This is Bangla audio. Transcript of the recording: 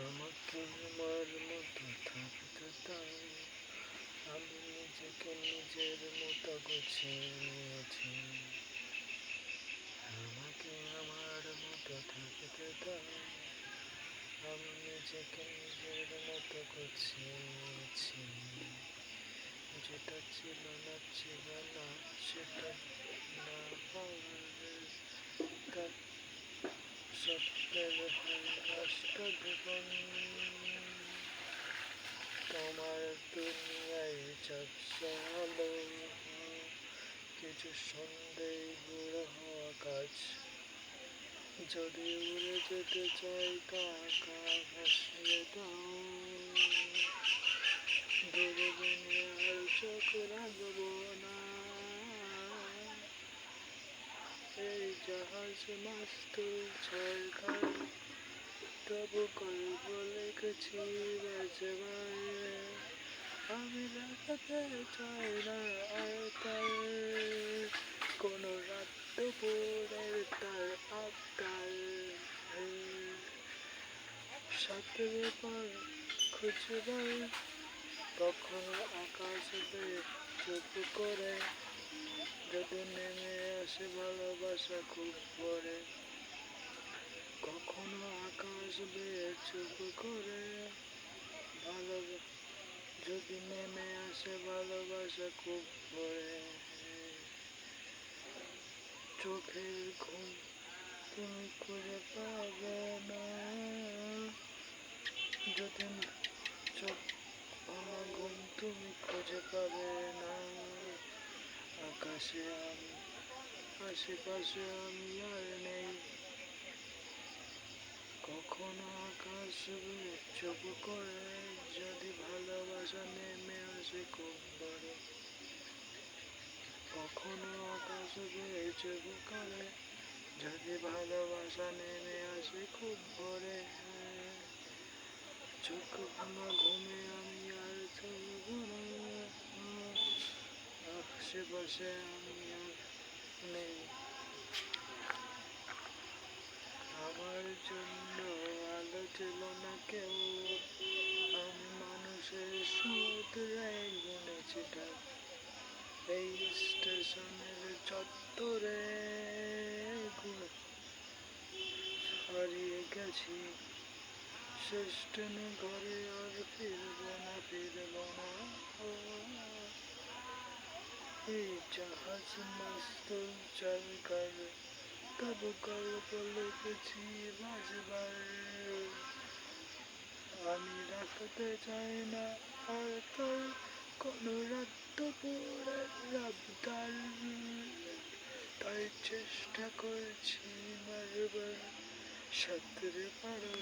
আমাকে আমার মতো থাকতে দাও। আমি নিজেকে নিজের মতো গুছিয়ে নিয়েছি আমাকে আমার মতো থাকতে দাও। আমি নিজেকে নিজের মতো গুছিয়ে নিয়েছি যেটা ছিল না ছিল না, সেটা না হওয়ার তোমার দুনিয়ায় চাপসে আলো কিছু সন্দেহ হওয়া কাজ যদি উড়ে যেতে চাই কাকা ভাসিয়ে দাও দূরবীনে আর চোখ রাখব না এই জাহাজ মাস্তুল সরকার তবু গল্প লিখেছি আমি দেখাতে চাই না আর তার কোনো রাত দুপুরের তার আবদার সাথে পর খুঁজবার কখনো আকাশ চুপ করে। যদি নেমে আসে ভালোবাসা খুব পরে কখনো আকাশ বেয়ে চুপ করে ভালো যদি নেমে আসে ভালোবাসা খুব পরে চোখের ঘুম তুমি খুঁজে পাবে না যদি চোখ আমার ঘুম তুমি খুঁজে পাবে না আকাশে আমি আশেপাশে আমি আর নেই। কখনো আকাশ চুপ করে, যদি ভালোবাসা নেমে আসে খুব বড়। কখনো আকাশ চুপ করে, যদি ভালোবাসা নেমে আসে খুব ভোরে। চোখ ভাঙা ঘুমে আমি আর চলব না। আশেপাশে আমি নেই আমার জন্য আলো ছিল না কেউ। আমি মানুষের সমুদ্রে গুনেছি ঢাক এই স্টেশনের চত্বরে হারিয়ে গেছি। শেষ ট্রেনে ঘরে আর ফিরব না ফিরব না। জাহাজ বাজবার আমি রাখতে চাই না, আর তোর কোনো রাত দুপুরের রবদার তাই চেষ্টা করছি বারবার সাঁতরে পারবার